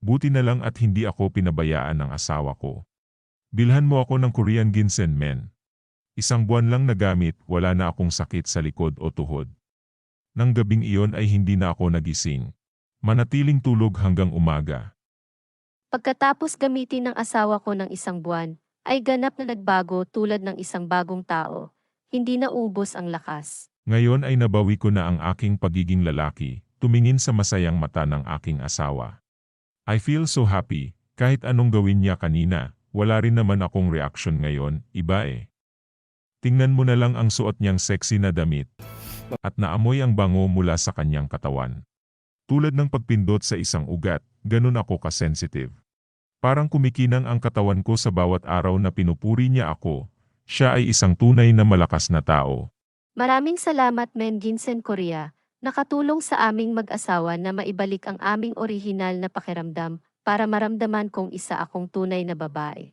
Buti na lang at hindi ako pinabayaan ng asawa ko. Bilhan mo ako ng Korean ginseng men. Isang buwan lang nagamit, wala na akong sakit sa likod o tuhod. Nang gabing iyon ay hindi na ako nagising. Manatiling tulog hanggang umaga. Pagkatapos gamitin ng asawa ko ng isang buwan, ay ganap na nagbago tulad ng isang bagong tao. Hindi na ubos ang lakas. Ngayon ay nabawi ko na ang aking pagiging lalaki, tumingin sa masayang mata ng aking asawa. I feel so happy, kahit anong gawin niya kanina, wala rin naman akong reaction ngayon, iba eh. Tingnan mo na lang ang suot niyang sexy na damit. At naamoy ang bango mula sa kanyang katawan. Tulad ng pagpindot sa isang ugat, ganun ako kasensitive. Parang kumikinang ang katawan ko sa bawat araw na pinupuri niya ako. Siya ay isang tunay na malakas na tao. Maraming salamat Men Ginsen Korea, nakatulong sa aming mag-asawa na maibalik ang aming orihinal na pakiramdam para maramdaman kong isa akong tunay na babae.